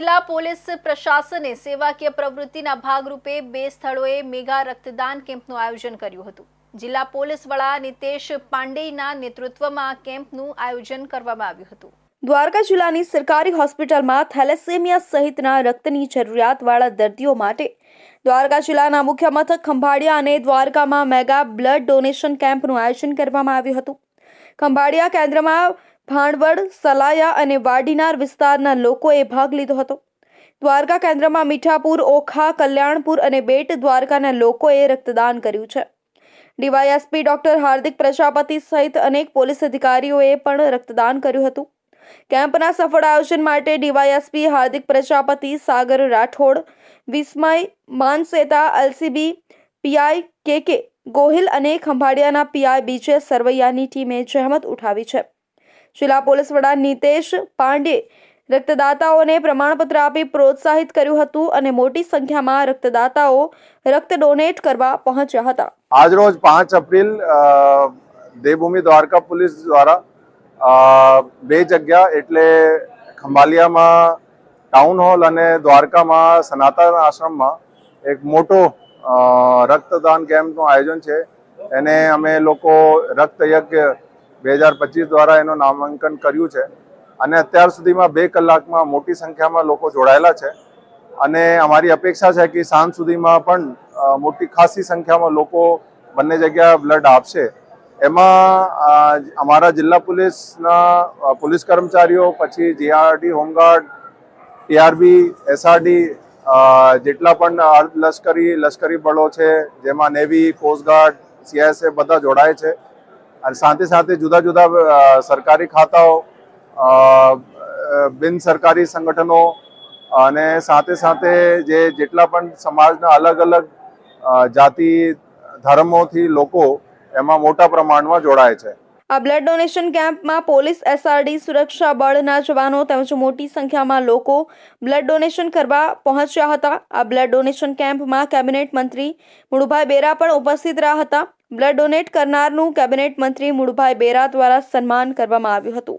જિલ્લા પોલીસ પ્રશાસને સેવાકીય પ્રવૃત્તિના ભાગરૂપે બે સ્થળોએ મેગા રક્તદાન કેમ્પનું આયોજન કર્યું હતું. જિલ્લા પોલીસ વડા નિતેશ પાંડેના નેતૃત્વમાં કેમ્પનું આયોજન કરવામાં આવ્યું હતું. દ્વારકા જિલ્લાની સરકારી હોસ્પિટલમાં થેલેસેમિયા સહિતના રક્તની જરૂરિયાતવાળા દર્દીઓ માટે દ્વારકા જિલ્લાના મુખ્ય મથક ખંભાળિયા અને દ્વારકામાં મેગા બ્લડ ડોનેશન કેમ્પનું આયોજન કરવામાં આવ્યું હતું. ખંભાળિયા કેન્દ્રમાં ભાણવડ, સલાયા અને વાડીનાર વિસ્તારના લોકોએ ભાગ લીધો હતો. દ્વારકા કેન્દ્રમાં મીઠાપુર, ઓખા, કલ્યાણપુર અને બેટ દ્વારકાના લોકોએ રક્તદાન કર્યું છે. ડીવાયએસપી ડોક્ટર હાર્દિક પ્રજાપતિ સહિત અનેક પોલીસ અધિકારીઓએ પણ રક્તદાન કર્યું હતું. કેમ્પના સફળ આયોજન માટે DYSP Hardik Prajapati, Sagar Rathod, Vismay, Manseta, LCB, PI K K Gohil અને ખંભાળિયાના પીઆઈ બીજે સરવૈયાની ટીમે જહેમત ઉઠાવી છે. જિલ્લા પોલીસ વડા નિતેશ પાંડે રક્તદાતાઓને પ્રમાણપત્ર આપી પ્રોત્સાહિત કર્યું હતું અને મોટી સંખ્યામાં રક્તદાતાઓ રક્ત ડોનેટ કરવા પહોંચ્યા હતા. આજરોજ પાંચ એપ્રિલ દેવભૂમિ દ્વારકા પોલીસ દ્વારા બે જગ્યા એટલે ખંભાલિયામાં ટાઉન હોલ અને દ્વારકામાં સનાતન આશ્રમમાં એક મોટો રક્તદાન કેમ્પનું આયોજન છે. એને અમે લોકો રક્તયજ્ઞ બે હજાર પચીસ દ્વારા એનું નામાંકન કર્યું છે. અને અત્યાર સુધીમાં બે કલાકમાં મોટી સંખ્યામાં લોકો જોડાયેલા છે. અને અમારી અપેક્ષા છે કે સાંજ સુધીમાં પણ મોટી ખાસી સંખ્યામાં લોકો બંને જગ્યા બ્લડ આપશે. એમાં અમારા જિલ્લા પોલીસના પોલીસ કર્મચારીઓ, પછી જીઆરડી હોમગાર્ડ ટીઆરબી એસઆરડી જેટલા પણ લશ્કરી લશ્કરી બળો છે, જેમાં નેવી કોસ્ટગાર્ડ સીઆઈએસએફ બધા જોડાય છે. અને સાથે સાથે જુદા જુદા સરકારી ખાતાઓ બિન સરકારી સંગઠનો અને સાથે સાથે જે જેટલા પણ સમાજના અલગ અલગ જાતિ ધર્મોથી લોકો એમાં મોટા પ્રમાણમાં જોડાય છે. આ બ્લડ ડોનેશન કેમ્પમાં પોલીસ, એસઆરડી, સુરક્ષા બળના જવાનો તેમજ મોટી સંખ્યામાં લોકો બ્લડ ડોનેશન કરવા પહોંચ્યા હતા. આ બ્લડ ડોનેશન કેમ્પમાં કેબિનેટ મંત્રી મુળુભાઈ બેરા પણ ઉપસ્થિત રહ્યા હતા. બ્લડ ડોનેટ કરનારનું કેબિનેટ મંત્રી મુળભાઈ બેરા દ્વારા સન્માન કરવામાં આવ્યું હતું.